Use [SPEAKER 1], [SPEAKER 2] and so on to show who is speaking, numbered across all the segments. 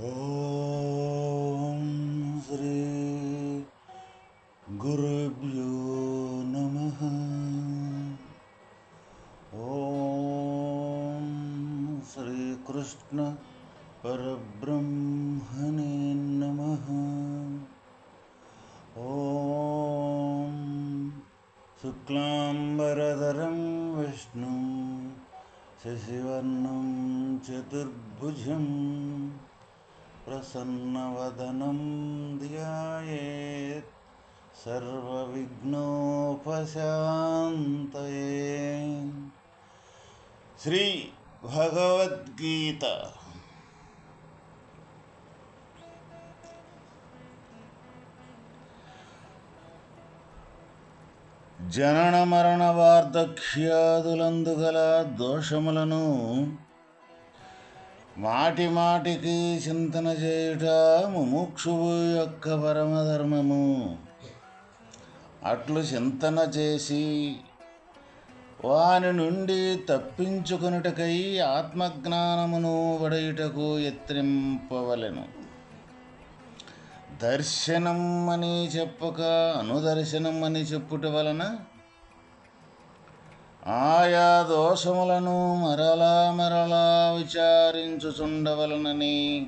[SPEAKER 1] श्री गुरुभ्यो नमः। ॐ श्रीकृष्ण परब्रह्मणे नमः। ॐ शुक्लाम्बरधरं विष्णुं शशिवर्णं चतुर्भुजं प्रसन्नवदनं ध्यायेत् सर्वविघ्नोपशान्तये శ్రీ భగవద్గీత జనన మరణ వార్ధక్యాదులందుగల దోషములను మాటి మాటికి చింతన చేయుట ముముక్షువు యొక్క పరమధర్మము. అట్లు చింతన చేసి వాని నుండి తప్పించుకొనుటకై ఆత్మజ్ఞానమును వడయుటకు యత్నింపవలెను. దర్శనం అని చెప్పక అనుదర్శనం అని చెప్పుట వలన ఆయా దోషములను మరలా మరలా విచారించుచుండవలనని.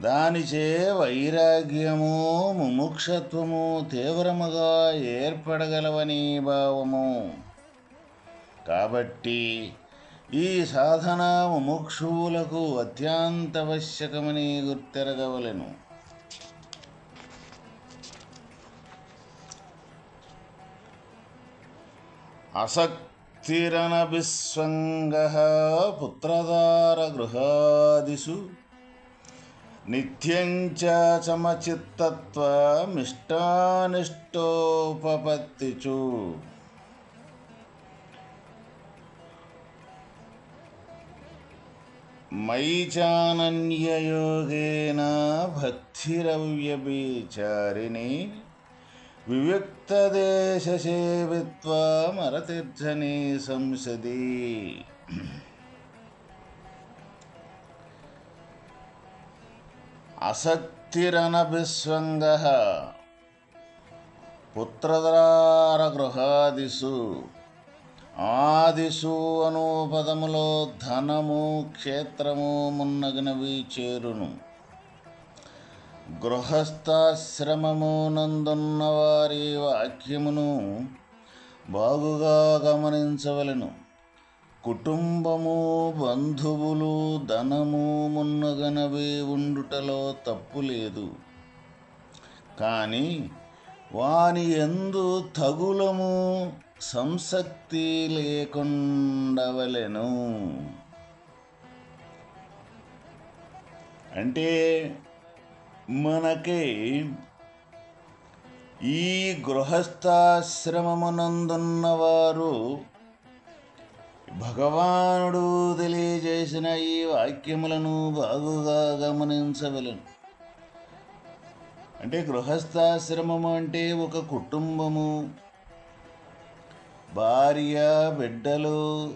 [SPEAKER 1] దానిచే వైరాగ్యము ముముక్షత్వము తీవ్రముగా ఏర్పడగలవని భావము. కాబట్టి ఈ సాధన ముముక్షువులకు అత్యంతవశ్యకమని గుర్తెరగవలెను. అసక్తిరనభిస్వంగ పుత్రదారగృహాదిషు నిత్యం చ చమచిత్తత్వమిష్టానిష్టోపపత్తిచు మయి చానన్యయోగేన భక్తిరవ్యభిచారిణి వివ్యక్తదేశసేవిత్వమరతిర్జని సంసది. అసక్తిరనభిస్వంగ పుత్రదారగృహాదిషు ఆదిషు అను పదములో ధనము క్షేత్రము మున్నగినవి చేరును. గృహస్థాశ్రమము నందున్న వారి వాక్యమును బాగుగా గమనించవలెను. కుటుంబము బంధువులు ధనము మున్నగనవే ఉండుటలో తప్పు లేదు కానీ వాని ఎందు తగులము సంసక్తి లేకుండవలెను. అంటే మనకి ఈ గృహస్థాశ్రమమునందున్నవారు భగవానుడు తెలియజేసిన ఈ వాక్యములను బాగుగా గమనించవలను. అంటే గృహస్థాశ్రమము అంటే ఒక కుటుంబము. భార్య బిడ్డలు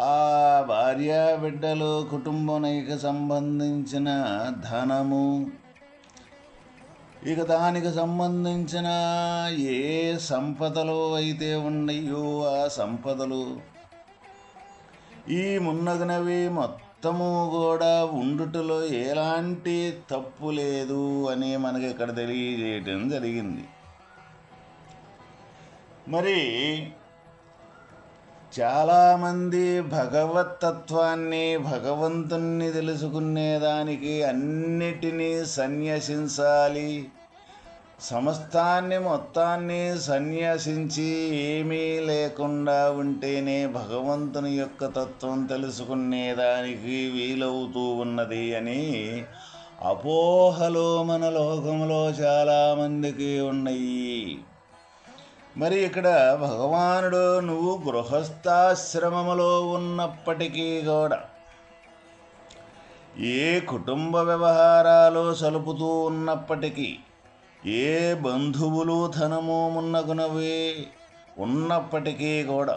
[SPEAKER 1] ఆ భార్య బిడ్డలు కుటుంబానికి సంబంధించిన ధనము ఇక దానికి సంబంధించిన ఏ సంపదలు అయితే ఉన్నాయో ఆ సంపదలు ఈ మున్నగినవి మొత్తము కూడా ఉండుటలో ఎలాంటి తప్పు లేదు అని మనకి ఇక్కడ తెలియజేయటం జరిగింది. మరి చాలామంది భగవతత్వాన్ని భగవంతుణ్ణి తెలుసుకునేదానికి అన్నిటినీ సన్యసించాలి. సమస్తాన్ని మొత్తాన్ని సన్యాసించి ఏమీ లేకుండా ఉంటేనే భగవంతుని యొక్క తత్వం తెలుసుకునేదానికి వీలవుతూ ఉన్నది అని అపోహలు మన లోకంలో చాలామందికి ఉన్నాయి. మరి ఇక్కడ భగవానుడు నువ్వు గృహస్థాశ్రమములో ఉన్నప్పటికీ కూడా ఏ కుటుంబ వ్యవహారాలు సలుపుతూ ఉన్నప్పటికీ ఏ బంధువులు ధనము మున్నగునవి ఉన్నప్పటికీ కూడా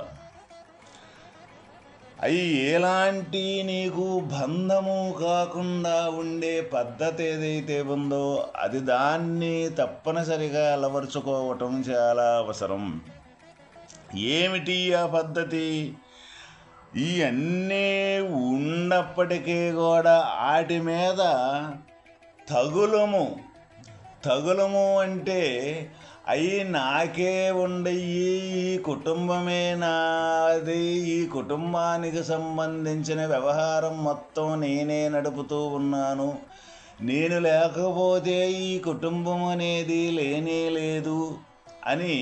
[SPEAKER 1] అవి ఎలాంటి నీకు బంధము కాకుండా ఉండే పద్ధతి ఏదైతే ఉందో అది దాన్ని తప్పనిసరిగా అలవరుచుకోవటం చాలా అవసరం. ఏమిటి ఆ పద్ధతి? ఈ అన్నీ ఉన్నప్పటికీ కూడా వాటి మీద తగులము. తగులము అంటే అయి నాకే ఉండయి ఈ కుటుంబమే నాది. ఈ కుటుంబానికి సంబంధించిన వ్యవహారం మొత్తం నేనే నడుపుతూ ఉన్నాను. నేను లేకపోతే ఈ కుటుంబం అనేది లేనే లేదు అని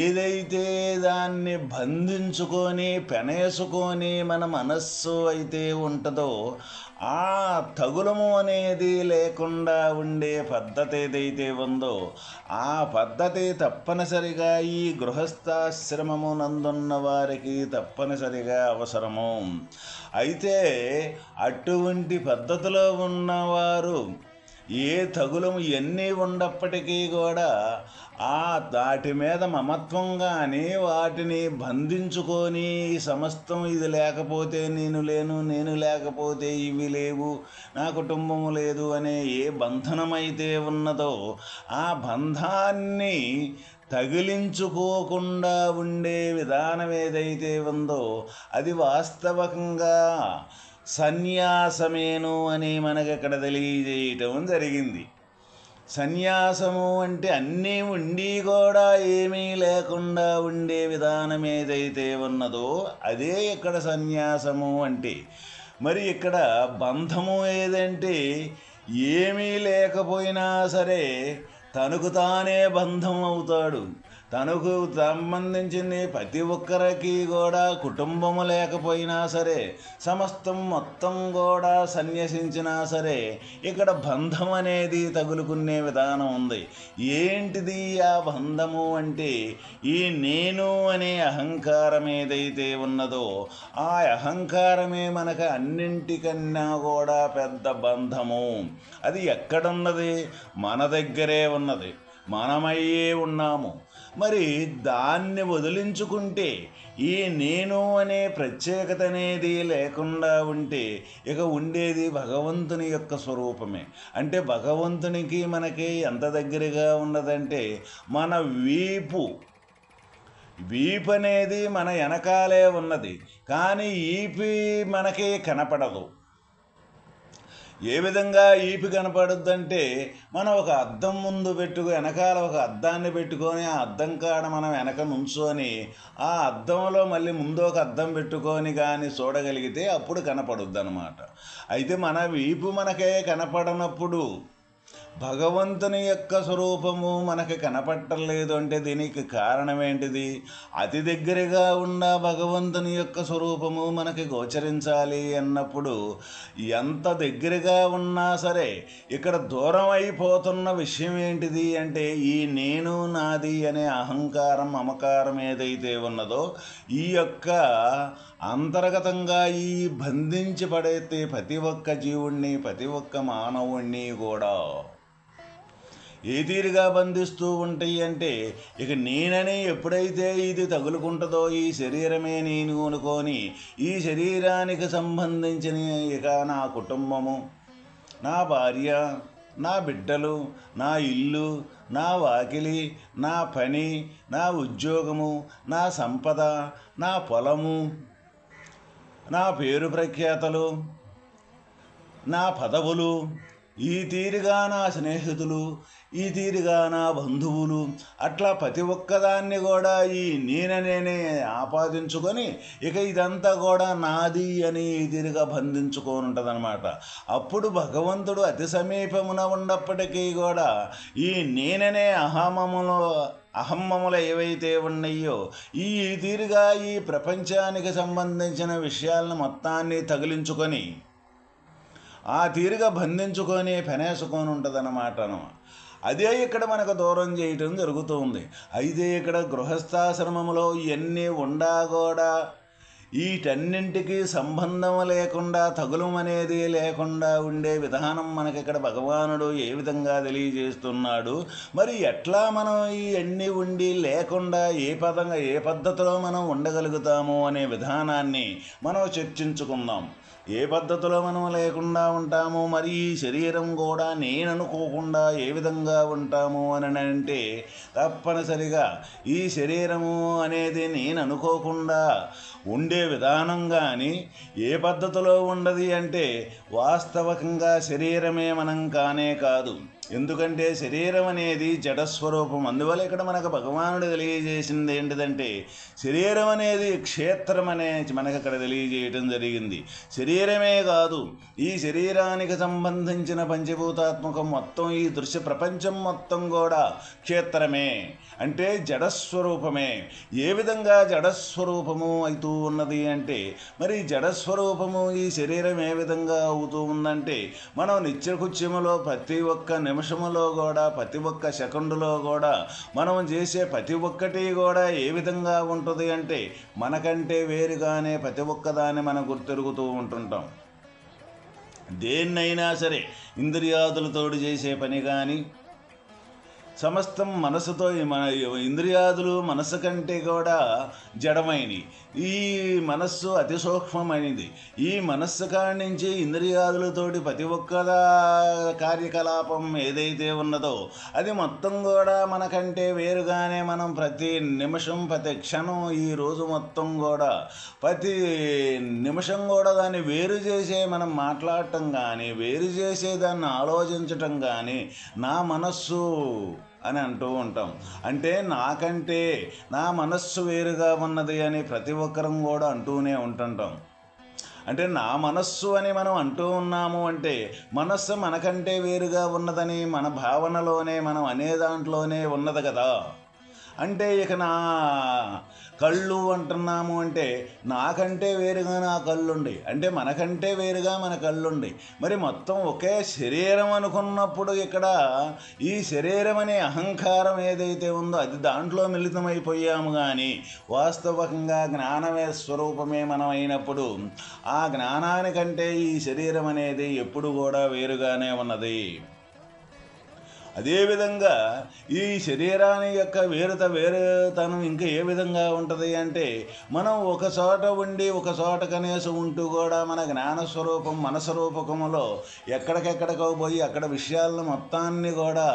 [SPEAKER 1] ఏదైతే దాన్ని బంధించుకొని పెనేసుకొని మన మనస్సు అయితే ఉంటుందో ఆ తగులము అనేది లేకుండా ఉండే పద్ధతి ఏదైతే ఉందో ఆ పద్ధతి తప్పనిసరిగా ఈ గృహస్థాశ్రమము నందున్న వారికి తప్పనిసరిగా అవసరము. అయితే అటువంటి పద్ధతిలో ఉన్నవారు ఏ తగులము ఎన్ని ఉన్నప్పటికీ కూడా ఆ దాటి మీద మమత్వం కానీ వాటిని బంధించుకొని ఈ సమస్తం ఇది లేకపోతే నేను లేను నేను లేకపోతే ఇవి లేవు నా కుటుంబము లేదు అనే ఏ బంధనమైతే ఉన్నదో ఆ బంధాన్ని తగిలించుకోకుండా ఉండే విధానం ఏదైతే ఉందో అది వాస్తవకంగా సన్యాసమేను అని మనకు అక్కడ తెలియజేయటం జరిగింది. సన్యాసము అంటే అన్నీ ఉండి కూడా ఏమీ లేకుండా ఉండే విధానం ఏదైతే ఉన్నదో అదే ఇక్కడ సన్యాసము అంటే. మరి ఇక్కడ బంధము ఏదంటే ఏమీ లేకపోయినా సరే తనకు తానే బంధం అవుతాడు. తనకు సంబంధించింది ప్రతి ఒక్కరికి కూడా కుటుంబము లేకపోయినా సరే సమస్తం మొత్తం కూడా సన్యసించినా సరే ఇక్కడ బంధం అనేది తగులుకునే విధానం ఉంది. ఏంటిది ఆ బంధము అంటే ఈ నేను అనే అహంకారం ఏదైతే ఉన్నదో ఆ అహంకారమే మనకు అన్నింటికన్నా కూడా పెద్ద బంధము. అది ఎక్కడున్నది? మన దగ్గరే ఉన్నది. మనమయ్యే ఉన్నాము. మరి దాన్ని వదిలించుకుంటే ఈ నేను అనే ప్రత్యేకత అనేది లేకుండా ఉంటే ఇక ఉండేది భగవంతుని యొక్క స్వరూపమే. అంటే భగవంతునికి మనకి ఎంత దగ్గరగా ఉన్నదంటే మన వీపు. వీపు అనేది మన వెనకాలే ఉన్నది. కానీ ఈపి మనకి కనపడదు. ఏ విధంగా ఈపి కనపడుద్దంటే మనం ఒక అద్దం ముందు పెట్టుకు వెనకాల ఒక అద్దాన్ని పెట్టుకొని ఆ అద్దం కాడ మనం వెనక నుంచొని ఆ అద్దంలో మళ్ళీ ముందు ఒక అద్దం పెట్టుకొని కానీ చూడగలిగితే అప్పుడు కనపడుద్ది అనమాట అయితే మన వీపు మనకే కనపడనప్పుడు భగవంతుని యొక్క స్వరూపము మనకి కనపట్టలేదు అంటే దీనికి కారణం ఏంటిది? అతి దగ్గరగా ఉన్న భగవంతుని యొక్క స్వరూపము మనకి గోచరించాలి అన్నప్పుడు ఎంత దగ్గరగా ఉన్నా సరే ఇక్కడ దూరం అయిపోతున్న విషయం ఏంటిది అంటే ఈ నేను నాది అనే అహంకారం మమకారం ఏదైతే ఉన్నదో ఈ యొక్క అంతర్గతంగా ఈ బంధించి ప్రతి ఒక్క జీవుణ్ణి ప్రతి ఒక్క మానవుణ్ణి కూడా ఏ తీరుగా బంధిస్తూ ఉంటాయి అంటే ఇక నేనని ఎప్పుడైతే ఇది తగులుకుంటుందో ఈ శరీరమే నేను అనుకొని ఈ శరీరానికి సంబంధించిన ఇక నా కుటుంబము నా భార్య నా బిడ్డలు నా ఇల్లు నా వాకిలి నా పని నా ఉద్యోగము నా సంపద నా పొలము నా పేరు ప్రఖ్యాతలు నా పదవులు ఈ తీరుగా నా స్నేహితులు ఈ తీరుగా నా బంధువులు అట్లా ప్రతి ఒక్కదాన్ని కూడా ఈ నేననేనే ఆపాదించుకొని ఇక ఇదంతా కూడా నాది అని ఈ తీరుగా బంధించుకొని ఉంటుందన్నమాట. అప్పుడు భగవంతుడు అతి సమీపమున ఉన్నప్పటికీ కూడా ఈ నేననే అహమములో అహమ్మములు ఏవైతే ఉన్నాయో ఈ తీరుగా ఈ ప్రపంచానికి సంబంధించిన విషయాలను మొత్తాన్ని తగిలించుకొని ఆ తీరుగా బంధించుకొని పెనేసుకొని ఉంటుందన్నమాట అదే ఇక్కడ మనకు దూరం చేయటం జరుగుతుంది. అయితే ఇక్కడ గృహస్థాశ్రమంలో ఇవన్నీ ఉండా కూడా వీటన్నింటికి సంబంధం లేకుండా తగులం అనేది లేకుండా ఉండే విధానం మనకి ఇక్కడ భగవానుడు ఏ విధంగా తెలియజేస్తున్నాడు. మరి ఎట్లా మనం ఈ అన్ని ఉండి లేకుండా ఏ పదంగా ఏ పద్ధతిలో మనం ఉండగలుగుతాము అనే విధానాన్ని మనం చర్చించుకుందాం. ఏ పద్ధతిలో మనం లేకుండా ఉంటాము మరి ఈ శరీరం కూడా నేను అనుకోకుండా ఏ విధంగా ఉంటాము అని అంటే తప్పనిసరిగా ఈ శరీరము అనేది నేను అనుకోకుండా ఉండే విధానం కానీ ఏ పద్ధతిలో ఉండదు అంటే వాస్తవకంగా శరీరమే మనం కానే కాదు. ఎందుకంటే శరీరం అనేది జడస్వరూపం. అందువల్ల ఇక్కడ మనకు భగవానుడు తెలియజేసింది ఏంటిదంటే శరీరం అనేది క్షేత్రం అనే మనకు అక్కడ తెలియజేయటం జరిగింది. శరీరమే కాదు ఈ శరీరానికి సంబంధించిన పంచభూతాత్మకం మొత్తం ఈ దృశ్య ప్రపంచం మొత్తం కూడా క్షేత్రమే. అంటే జడస్వరూపమే. ఏ విధంగా జడస్వరూపము అవుతూ ఉన్నది అంటే మరి జడస్వరూపము ఈ శరీరం ఏ విధంగా అవుతూ ఉందంటే మనం నిత్యకృత్యములో ప్రతి ఒక్క నిమిషములో కూడా ప్రతి ఒక్క సెకండులో కూడా మనం చేసే ప్రతి ఒక్కటి కూడా ఏ విధంగా ఉంటుంది అంటే మనకంటే వేరుగానే ప్రతి ఒక్కదాన్ని మనం గుర్తెరుగుతూ ఉంటుంటాం. దేన్నైనా సరే ఇంద్రియాదులతోడు చేసే పని కానీ సమస్తం మనసుతో మన ఇంద్రియాదులు మనసు కంటే కూడా జడమైనవి ఈ మనస్సు అతి సూక్ష్మమైనది. ఈ మనస్సు కాడి నుంచి ఇంద్రియాదులతోటి ప్రతి ఒక్క కార్యకలాపం ఏదైతే ఉన్నదో అది మొత్తం కూడా మనకంటే వేరుగానే మనం ప్రతి నిమిషం ప్రతి క్షణం ఈ రోజు మొత్తం కూడా ప్రతి నిమిషం కూడా దాన్ని వేరు చేసే మనం మాట్లాడటం కానీ వేరు చేసే దాన్ని ఆలోచించటం కానీ నా మనస్సు అని అంటూ ఉంటాం. అంటే నాకంటే నా మనస్సు వేరుగా ఉన్నది అని ప్రతి ఒక్కరం కూడా అంటూనే ఉంటుంటాం. అంటే నా మనస్సు అని మనం అంటూ ఉన్నాము అంటే మనస్సు మనకంటే వేరుగా ఉన్నదని మన భావనలోనే మనం అనే దాంట్లోనే ఉన్నది కదా. అంటే ఇక నా కళ్ళు అంటున్నాము అంటే నాకంటే వేరుగా నా కళ్ళుండి. అంటే మనకంటే వేరుగా మన కళ్ళుండి. మరి మొత్తం ఒకే శరీరం అనుకున్నప్పుడు ఇక్కడ ఈ శరీరం అనే అహంకారం ఏదైతే ఉందో అది దాంట్లో మిళితమైపోయాము కానీ వాస్తవకంగా జ్ఞానమే స్వరూపమే మనం అయినప్పుడు ఆ జ్ఞానానికంటే ఈ శరీరం అనేది ఎప్పుడు కూడా వేరుగానే ఉన్నది. అదేవిధంగా ఈ శరీరాన్ని యొక్క వేరుత వేరుతనం ఇంకా ఏ విధంగా ఉంటుంది అంటే మనం ఒక చోట ఉండి ఒక చోట కనీసం ఉంటూ కూడా మన జ్ఞానస్వరూపం మనస్వరూపకములో ఎక్కడికెక్కడికో పోయి అక్కడ విషయాలను మొత్తాన్ని కూడా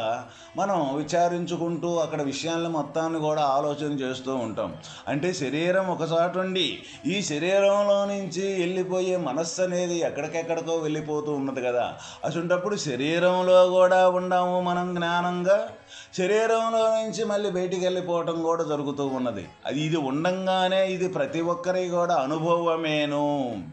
[SPEAKER 1] మనం విచారించుకుంటూ అక్కడ విషయాలను మొత్తాన్ని కూడా ఆలోచన చేస్తూ ఉంటాం. అంటే శరీరం ఒక చోట ఉండి ఈ శరీరంలో నుంచి వెళ్ళిపోయే మనస్సు అనేది ఎక్కడికెక్కడికో వెళ్ళిపోతూ ఉన్నది కదా. అటువంటప్పుడు శరీరంలో కూడా ఉండాము మనం జ్ఞానంగా శరీరంలో నుంచి మళ్ళీ బయటికి వెళ్ళిపోవటం కూడా జరుగుతూ ఉన్నది. అది ఇది ఉండంగానే ఇది ప్రతి ఒక్కరి కూడా అనుభవమేను.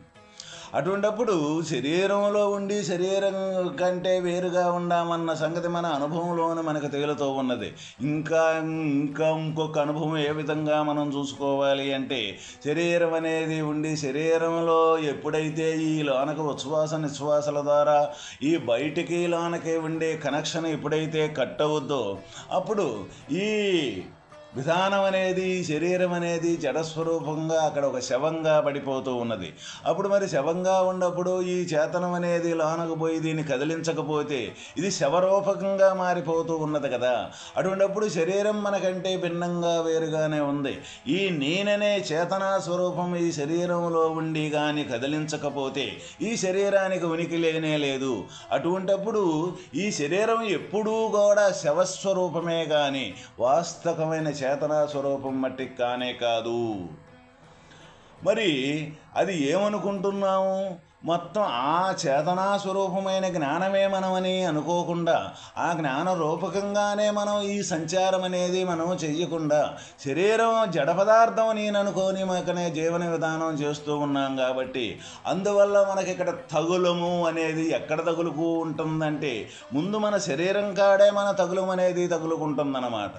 [SPEAKER 1] అటువంటప్పుడు శరీరంలో ఉండి శరీరం కంటే వేరుగా ఉండామన్న సంగతి మన అనుభవంలోనే మనకు తేలుతూ ఉన్నది. ఇంకా ఇంకా ఇంకొక అనుభవం ఏ విధంగా మనం చూసుకోవాలి అంటే శరీరం అనేది ఉండి శరీరంలో ఎప్పుడైతే ఈ లోనకు ఉచ్ఛ్వాస నిశ్వాసల ద్వారా ఈ బయటికి లోనకి ఉండే కనెక్షన్ ఎప్పుడైతే కట్ అవుద్దో అప్పుడు ఈ విధానం అనేది శరీరం అనేది జడస్వరూపంగా అక్కడ ఒక శవంగా పడిపోతూ ఉన్నది. అప్పుడు మరి శవంగా ఉన్నప్పుడు ఈ చేతనం అనేది లోనకపోయి దీన్ని కదిలించకపోతే ఇది శవరూపకంగా మారిపోతూ ఉన్నది కదా. అటువంటిప్పుడు శరీరం మనకంటే భిన్నంగా వేరుగానే ఉంది. ఈ నేననే చేతనా స్వరూపం ఈ శరీరంలో ఉండి కానీ కదిలించకపోతే ఈ శరీరానికి ఉనికి లేనే లేదు. అటువంటప్పుడు ఈ శరీరం ఎప్పుడూ కూడా శవస్వరూపమే కానీ వాస్తవమైన చేతనా స్వరూపం మట్టికి కానే కాదు. మరి అది ఏమనుకుంటున్నాము? మొత్తం ఆ చేతనా స్వరూపమైన జ్ఞానమే మనమని అనుకోకుండా ఆ జ్ఞాన రూపకంగానే మనం ఈ సంచారం అనేది మనం చెయ్యకుండా శరీరం జడ పదార్థం నేను అనుకోని మనకనే జీవన విధానం చేస్తూ ఉన్నాం కాబట్టి అందువల్ల మనకి ఇక్కడ తగులము అనేది ఎక్కడ తగులుకు ఉంటుందంటే ముందు మన శరీరం కాడే మన తగులం అనేది తగులుకుంటుందన్నమాట.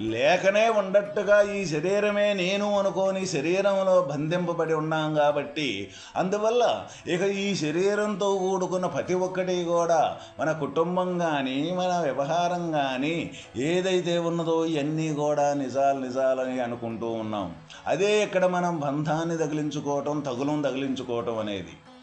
[SPEAKER 1] లేకనే ఉండట్టుగా ఈ శరీరమే నేను అనుకోని శరీరంలో బంధింపబడి ఉన్నాం కాబట్టి అందువల్ల ఇక ఈ శరీరంతో కూడుకున్న ప్రతి ఒక్కటి కూడా మన కుటుంబం కానీ మన వ్యవహారం కానీ ఏదైతే ఉన్నదో ఇవన్నీ కూడా నిజాలు నిజాలని అనుకుంటూ ఉన్నాం. అదే ఇక్కడ మనం బంధాన్ని తగిలించుకోవటం తగులం తగిలించుకోవటం అనేది.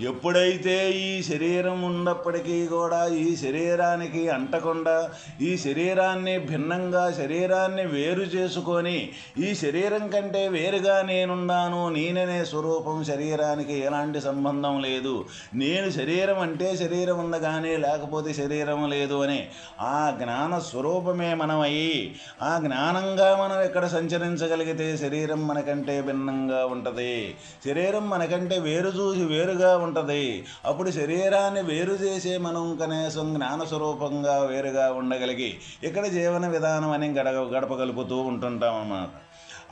[SPEAKER 1] ఎప్పుడైతే ఈ శరీరం ఉన్నప్పటికీ కూడా ఈ శరీరానికి అంటకుండా ఈ శరీరాన్ని భిన్నంగా శరీరాన్ని వేరు చేసుకొని ఈ శరీరం కంటే వేరుగా నేనున్నాను నేననే స్వరూపం శరీరానికి ఎలాంటి సంబంధం లేదు. నేను శరీరం అంటే శరీరం ఉంది కానీ లేకపోతే శరీరం లేదు అని. ఆ జ్ఞాన స్వరూపమే మనమయ్యి ఆ జ్ఞానంగా మనం ఎక్కడ సంచరించగలిగితే శరీరం మనకంటే భిన్నంగా ఉంటుంది. శరీరం మనకంటే వేరు చూసి వేరుగా ఉంటుంది. అప్పుడు శరీరాన్ని వేరు చేసే మనం కనీసం జ్ఞాన స్వరూపంగా వేరుగా ఉండగలిగి ఇక్కడ జీవన విధానం అని గడగ గడపగలుపుతూ ఉంటుంటాం అన్నమాట.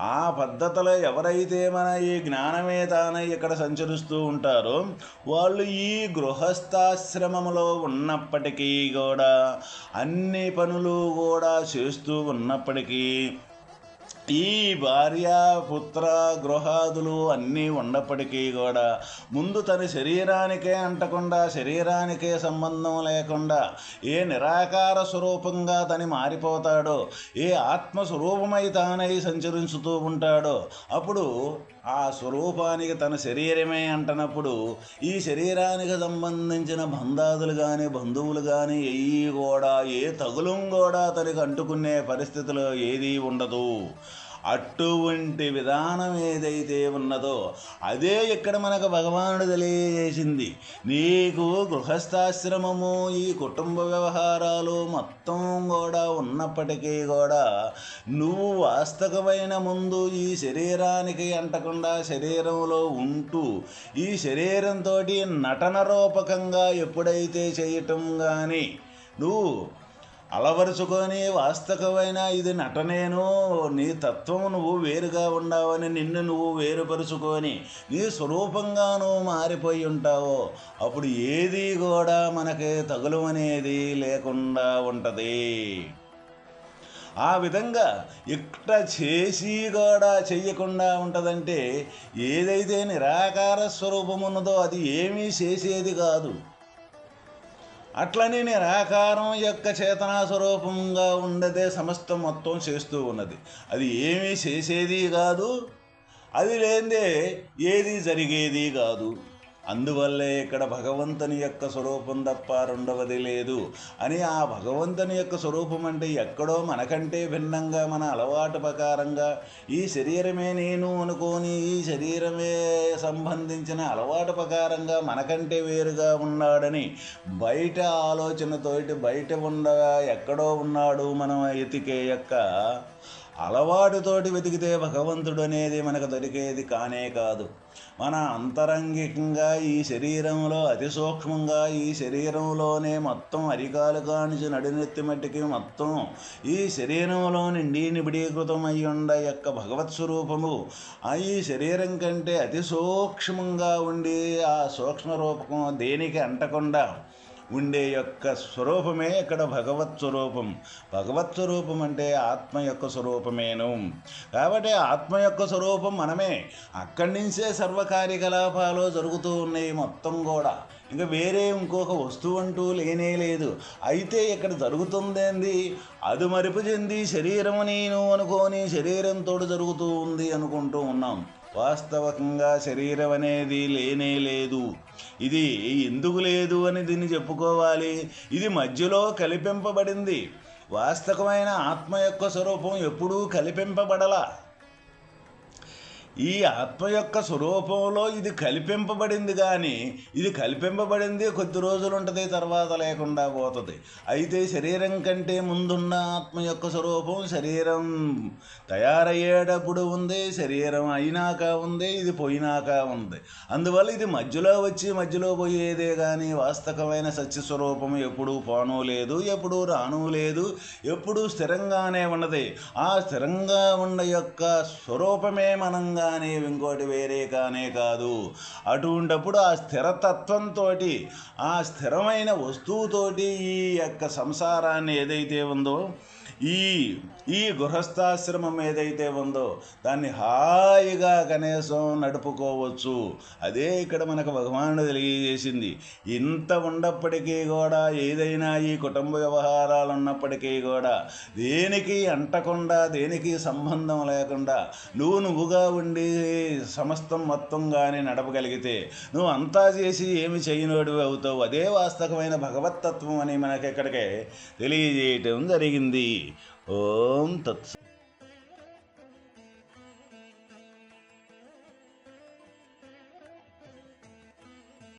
[SPEAKER 1] ఆ పద్ధతిలో ఎవరైతే మన ఈ జ్ఞానమే తానై ఇక్కడ సంచరిస్తూ ఉంటారో వాళ్ళు ఈ గృహస్థాశ్రమంలో ఉన్నప్పటికీ కూడా అన్ని పనులు కూడా చేస్తూ ఉన్నప్పటికీ ఈ భార్య పుత్ర గృహాదులు అన్నీ ఉన్నప్పటికీ కూడా ముందు తన శరీరానికే అంటకుండా శరీరానికే సంబంధం లేకుండా ఏ నిరాకార స్వరూపంగా తని మారిపోతాడో ఏ ఆత్మస్వరూపమై తానై సంచరించుతూ ఉంటాడో అప్పుడు ఆ స్వరూపానికి తన శరీరమే అంటనప్పుడు ఈ శరీరానికి సంబంధించిన బంధాదులు కానీ బంధువులు కానీ ఏవి కూడా ఏ తగులం కూడా తనకి అంటుకునే పరిస్థితిలో ఏదీ ఉండదు. అటువంటి విధానం ఏదైతే ఉన్నదో అదే ఇక్కడ మనకు భగవానుడు తెలియజేసింది. నీకు గృహస్థాశ్రమము ఈ కుటుంబ వ్యవహారాలు మొత్తం కూడా ఉన్నప్పటికీ కూడా నువ్వు వాస్తవమైన ముందు ఈ శరీరానికి అంటకుండా శరీరంలో ఉంటూ ఈ శరీరంతో నటన రూపకంగా ఎప్పుడైతే చేయటం కానీ నువ్వు అలవరుచుకొని వాస్తవమైన ఇది నటనేను నీ తత్వం నువ్వు వేరుగా ఉండవని నిన్ను నువ్వు వేరుపరుచుకొని నీ స్వరూపంగా నువ్వు మారిపోయి ఉంటావో. అప్పుడు ఏది కూడా మనకి తగులమనేది లేకుండా ఉంటుంది. ఆ విధంగా ఇట్ట చేసి కూడా చెయ్యకుండా ఉంటుందంటే ఏదైతే నిరాకార స్వరూపం ఉన్నదో అది ఏమీ చేసేది కాదు. అట్లని నిరాకారం యొక్క చేతనా స్వరూపంగా ఉండదే సమస్తం మొత్తం చేస్తూ ఉన్నది. అది ఏమీ చేసేది కాదు. అది లేదే ఏది జరిగేది కాదు. అందువల్లే ఇక్కడ భగవంతుని యొక్క స్వరూపం తప్ప రెండవది లేదు. అని ఆ భగవంతుని యొక్క స్వరూపం అంటే ఎక్కడో మనకంటే భిన్నంగా మన అలవాటు ప్రకారంగా ఈ శరీరమే నేను అనుకోని ఈ శరీరమే సంబంధించిన అలవాటు ప్రకారంగా మనకంటే వేరుగా ఉన్నాడని బయట ఆలోచనతోటి బయట ఉండగా ఎక్కడో ఉన్నాడు మనం ఎతికే యొక్క అలవాటుతోటి వెతికితే భగవంతుడు అనేది మనకు దొరికేది కానే కాదు. మన అంతరంగికంగా ఈ శరీరంలో అతి సూక్ష్మంగా ఈ శరీరంలోనే మొత్తం అరికాలు కానిచి నడినెత్తి మట్టికి మొత్తం ఈ శరీరంలో నిండి నిబిడీకృతం ఉండ యొక్క భగవత్ స్వరూపము. ఆ ఈ శరీరం కంటే అతి సూక్ష్మంగా ఉండి ఆ సూక్ష్మ రూపకం దేనికి అంటకుండా ఉండే యొక్క స్వరూపమే ఇక్కడ భగవత్ స్వరూపం. భగవత్ స్వరూపం అంటే ఆత్మ యొక్క స్వరూపమేను. కాబట్టి ఆత్మ యొక్క స్వరూపం మనమే. అక్కడి నుంచే సర్వ కార్యకలాపాలు జరుగుతూ ఉన్నాయి మొత్తం కూడా. ఇంకా వేరే ఇంకొక వస్తువు అంటూ లేనే లేదు. అయితే ఇక్కడ జరుగుతుందేంది? అది మరుపు చెంది శరీరము నేను అనుకోని శరీరంతో జరుగుతూ ఉంది అనుకుంటూ ఉన్నాం. వాస్తవంగా శరీరం అనేది లేనే లేదు. ఇది ఎందుకు లేదు అని దీన్ని చెప్పుకోవాలి? ఇది మధ్యలో కలిపింపబడింది. వాస్తవమైన ఆత్మ యొక్క స్వరూపం ఎప్పుడూ కలిపింపబడలా. ఈ ఆత్మ యొక్క స్వరూపంలో ఇది కల్పింపబడింది కానీ ఇది కల్పింపబడింది కొద్ది రోజులు ఉంటుంది తర్వాత లేకుండా పోతుంది. అయితే శరీరం కంటే ముందున్న ఆత్మ యొక్క స్వరూపం శరీరం తయారయ్యేటప్పుడు ఉంది శరీరం అయినాక ఉంది ఇది పోయినాక ఉంది. అందువల్ల ఇది మధ్యలో వచ్చి మధ్యలో పోయేదే కానీ వాస్తవమైన సత్యస్వరూపం ఎప్పుడూ పోను లేదు ఎప్పుడూ రాను లేదు ఎప్పుడూ స్థిరంగానే ఉన్నది. ఆ స్థిరంగా ఉన్న యొక్క స్వరూపమే మనంగా కానీ ఇంకోటి వేరే కానే కాదు. అటువంటప్పుడు ఆ స్థిరతత్వంతో ఆ స్థిరమైన వస్తువుతోటి ఈ యొక్క సంసారాన్ని ఏదైతే ఉందో ఈ ఈ గృహస్థాశ్రమం ఏదైతే ఉందో దాన్ని హాయిగా కనీసం నడుపుకోవచ్చు. అదే ఇక్కడ మనకు భగవానుడు తెలియజేసింది. ఇంత ఉన్నప్పటికీ కూడా ఏదైనా ఈ కుటుంబ వ్యవహారాలు ఉన్నప్పటికీ కూడా దేనికి అంటకుండా దేనికి సంబంధం లేకుండా నువ్వు నువ్వుగా ఉండి సమస్తం మొత్తం కానీ నడపగలిగితే నువ్వు అంతా చేసి ఏమి చేయనోడివి అవుతావు. అదే వాస్తవమైన భగవతత్వం అని మనకి ఇక్కడికే తెలియజేయటం జరిగింది. 嗡得。